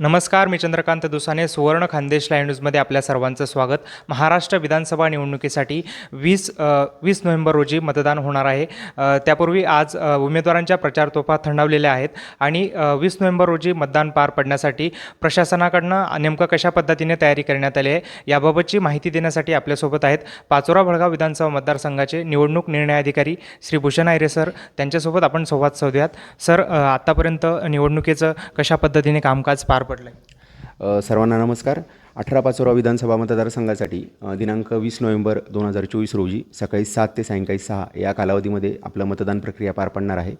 नमस्कार मी चंद्रकांत दुसाने सुवर्ण खानदेश लाईव्ह न्यूजमध्ये आपल्या सर्वांचं स्वागत. महाराष्ट्र विधानसभा निवडणुकीसाठी वीस वीस नोव्हेंबर रोजी मतदान होणार आहे. त्यापूर्वी आज उमेदवारांच्या उमेदवारांच्या प्रचारतोफा थंडावलेल्या आहेत आणि वीस नोव्हेंबर रोजी मतदान पार पडण्यासाठी प्रशासनाकडनं नेमकं कशा पद्धतीने तयारी करण्यात आली आहे याबाबतची माहिती देण्यासाठी आपल्यासोबत आहेत पाचोरा भडगाव विधानसभा मतदारसंघाचे निवडणूक निर्णय अधिकारी श्री भूषण आयरे सर. त्यांच्यासोबत आपण संवाद साधूयात. सर आत्तापर्यंत निवडणुकीचं कशा पद्धतीने कामकाज पार पडलं आहे सर्वांना नमस्कार. अठरा पाचोरा विधानसभा मतदारसंघासाठी दिनांक वीस नोव्हेंबर दोन हजार चोवीस रोजी सकाळी सात ते सायंकाळी सहा या कालावधीमध्ये आपलं मतदान प्रक्रिया पार पडणार आहे.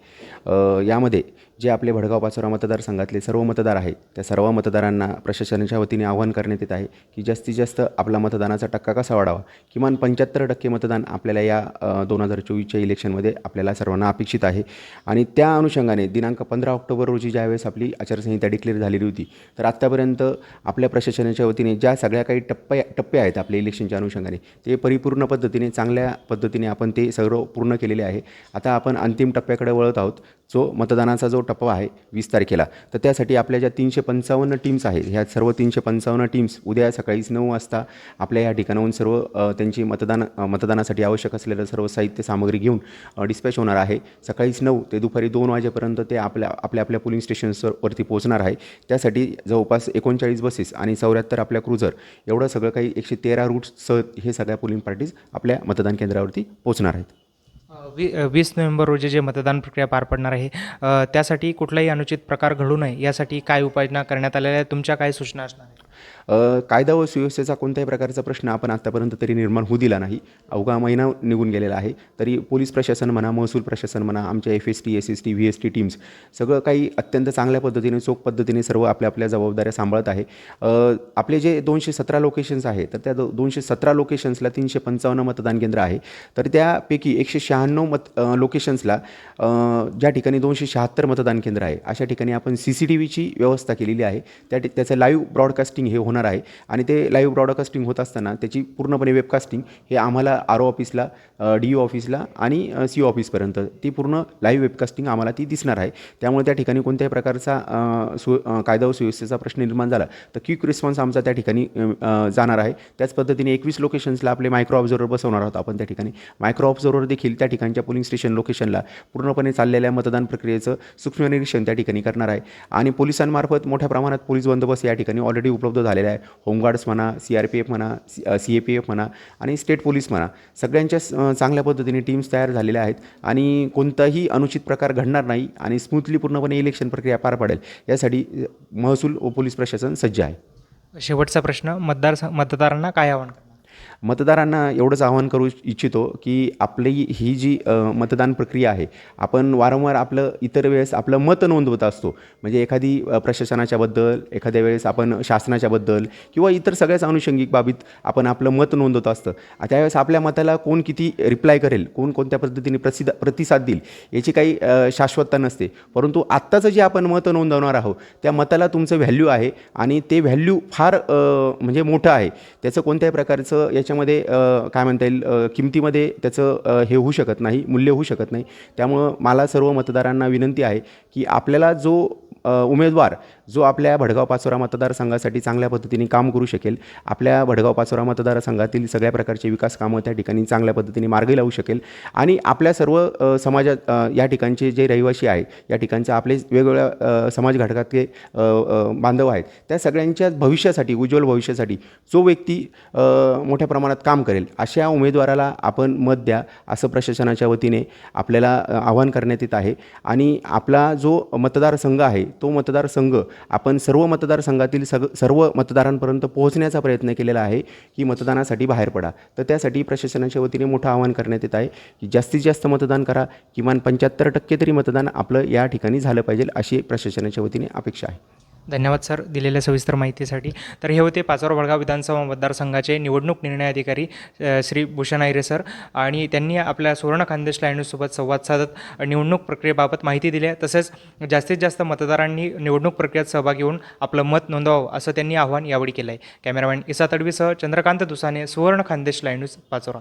यामध्ये जे आपले भडगाव पाचोरा मतदारसंघातले सर्व मतदार आहेत त्या सर्व मतदारांना प्रशासनाच्या वतीने आवाहन करण्यात येत आहे की जास्तीत जास्त आपला मतदानाचा टक्का कसा वाढावा? किमान पंच्याहत्तर टक्के मतदान आपल्याला या दोन हजार चोवीसच्या इलेक्शनमध्ये आपल्याला सर्वांना अपेक्षित आहे. आणि त्या अनुषंगाने दिनांक पंधरा ऑक्टोबर रोजी ज्यावेळेस आपली आचारसंहिता डिक्लेअर झालेली होती तर आत्तापर्यंत आपल्या प्रशासनाच्या वतीने ज्या सगळ्या काही टप्प्या टप्पे आहेत आपल्या इलेक्शनच्या अनुषंगाने ते परिपूर्ण पद्धतीने चांगल्या पद्धतीने आपण ते सर्व पूर्ण केलेले आहे. आता आपण अंतिम टप्प्याकडे वळत आहोत. जो मतदानाचा जो टप्पा आहे वीस तारखेला तर त्यासाठी आपल्या ज्या तीनशे पंचावन्न टीम्स आहेत ह्या सर्व तीनशे पंचावन्न टीम्स उद्या सकाळीच नऊ वाजता आपल्या या ठिकाणाहून सर्व त्यांची मतदान मतदानासाठी आवश्यक असलेलं सर्व साहित्य सामग्री घेऊन डिस्पॅच होणार आहे. सकाळीच नऊ ते दुपारी दोन वाजेपर्यंत ते आपल्या आपल्या आपल्या पोलिंग स्टेशन्सवरती पोहोचणार आहे. त्यासाठी जवळपास एकोणचाळीस बसेस आणि चौऱ्याहत्तर आपल्या क्रुझर एवढं सगळं काही एकशे तेरा रूट्ससह हे सगळ्या पोलिंग पार्टीज आपल्या मतदान केंद्रावरती पोहोचणार आहेत. वी वीस नोव्हेंबर रोजी जे मतदान प्रक्रिया पार पडणार आहे त्यासाठी कुठलाही अनुचित प्रकार घडू नये यासाठी काय उपाययोजना करण्यात आलेल्या आहेत? तुमच्या काय सूचना असणार आहेत? कायदा व सुव्यवस्थेचा कोणत्याही प्रकारचा प्रश्न आपण आत्तापर्यंत तरी निर्माण होऊ दिला नाही. अवघा महिना निघून गेलेला आहे. तरी पोलीस प्रशासन म्हणा महसूल प्रशासन म्हणा आमच्या F S T S S T V S T teams सगळं काही अत्यंत चांगल्या पद्धतीने चोख पद्धतीने सर्व आपल्या आपल्या जबाबदाऱ्या सांभाळत आहे. आपले जे दोनशे सतरा लोकेशन्स आहे तर त्या दो दोनशे सतरा लोकेशन्सला तीनशे पंचावन्न मतदान केंद्र आहे. तर त्यापैकी एकशे शहाण्णव मत लोकेशन्सला ज्या ठिकाणी दोनशे शहात्तर मतदान केंद्र आहे अशा ठिकाणी आपण सी सी टी व्हीची व्यवस्था केलेली आहे. त्या त्याचं लाईव्ह ब्रॉडकास्टिंग हे होणार आहे. आणि ते लाईव्ह ब्रॉडकास्टिंग होत असताना त्याची पूर्णपणे वेबकास्टिंग हे आम्हाला आर ओ ऑफिसला डी ओ ऑफिसला आणि सी ओ ऑफिसपर्यंत ती पूर्ण लाईव्ह वेबकास्टिंग आम्हाला ती दिसणार आहे. त्यामुळे त्या ठिकाणी कोणत्याही प्रकारचा सु कायदा व सुव्यवस्थेचा प्रश्न निर्माण झाला तर क्विक रिस्पॉन्स आमचा त्या ठिकाणी जाणार आहे. त्याच पद्धतीने एकवीस लोकेशन्सला आपले मायक्रो ऑब्झर्वर बसवणार आहोत आपण त्या ठिकाणी. मायक्रो ऑब्झर्वर देखील त्या ठिकाणच्या पोलिंग स्टेशन लोकेशनला पूर्णपणे चाललेल्या मतदान प्रक्रियेचं सूक्ष्म निरीक्षण त्या ठिकाणी करणार आहे. आणि पोलिसांमार्फत मोठ्या प्रमाणात पोलीस बंदोबस्त या ठिकाणी ऑलरेडी उपलब्ध झालेला आहे. होमगार्ड्स म्हणा सी आर पी एफ म्हणा सी ए पी एफ म्हणा आणि स्टेट पोलीस म्हणा. सगळ्यांच्या चांगल्या पद्धतीने टीम्स तयार झालेल्या आहेत आणि कोणताही अनुचित प्रकार घडणार नाही आणि स्मूथली पूर्णपणे इलेक्शन प्रक्रिया पार पडेल. यासाठी महसूल व पोलीस प्रशासन सज्ज आहे. शेवटचा प्रश्न मतदार मतदारांना काय आव्हान? मतदारांना एवढंच आवाहन करू इच्छितो की आपली ही जी मतदान प्रक्रिया आहे आपण वारंवार आपलं इतर वेळेस आपलं मत नोंदवत असतो. म्हणजे एखादी प्रशासनाच्याबद्दल एखाद्या वेळेस आपण शासनाच्याबद्दल किंवा इतर सगळ्याच अनुषंगिक बाबीत आपण आपलं मत नोंदवत असतं. त्यावेळेस आपल्या मताला कोण किती रिप्लाय करेल कोण कोणत्या पद्धतीने प्रसिद्ध प्रतिसाद देईल याची काही शाश्वतता नसते. परंतु आत्ताचं जे आपण मत नोंदवणार आहोत त्या मताला तुमचं व्हॅल्यू आहे आणि ते व्हॅल्यू फार म्हणजे मोठं आहे. त्याचं कोणत्याही प्रकारचं याच्यामध्ये काय म्हणता येईल किमतीमध्ये त्याचं हे होऊ शकत नाही मूल्य होऊ शकत नाही. त्यामुळं मला सर्व मतदारांना विनंती आहे की आपल्याला जो उमेदवार जो आपल्या भडगाव पाचोरा मतदारसंघासाठी चांगल्या पद्धतीने काम करू शकेल आपल्या भडगाव पाचोरा मतदारसंघातील सगळ्या प्रकारचे विकास कामं त्या ठिकाणी चांगल्या पद्धतीने मार्गी लावू शकेल. आणि आपल्या सर्व समाजात या ठिकाणचे जे रहिवासी आहे या ठिकाणचे आपले वेगवेगळ्या समाज घटकातले बांधव आहेत त्या सगळ्यांच्या भविष्यासाठी उज्ज्वल भविष्यासाठी जो व्यक्ती अ, मोठ्या प्रमाणात काम करेल अशा उमेदवाराला आपण मत द्या असं प्रशासनाच्या वतीने आपल्याला आवाहन करण्यात येत आहे. आणि आपला जो मतदारसंघ आहे तो मतदारसंघ आपण सर्व मतदारसंघातील सग सर्व मतदारांपर्यंत पोहोचण्याचा प्रयत्न केलेला आहे की मतदानासाठी बाहेर पडा. तर त्यासाठी प्रशासनाच्या वतीने मोठं आवाहन करण्यात येत आहे की जास्तीत जास्त मतदान करा किमान पंच्याहत्तर टक्के तरी मतदान आपलं या ठिकाणी झालं पाहिजे अशी प्रशासनाच्या वतीने अपेक्षा आहे. धन्यवाद सर दिलेल्या सविस्तर माहितीसाठी. तर हे होते पाचोरा वडगाव विधानसभा मतदारसंघाचे निवडणूक निर्णय अधिकारी श्री भूषण आयरे सर. आणि त्यांनी आपल्या सुवर्ण खानदेश लाईनसोबत संवाद साधत निवडणूक प्रक्रियेबाबत माहिती दिली आहे. तसेच जास्तीत जास्त मतदारांनी निवडणूक प्रक्रियेत सहभागी होऊन आपलं मत नोंदवावं असं त्यांनी आवाहन यावेळी केलं आहे कॅमेरामॅन इसा तडवीसह चंद्रकांत दुसाने सुवर्ण खानदेश लाईन पाचोरा.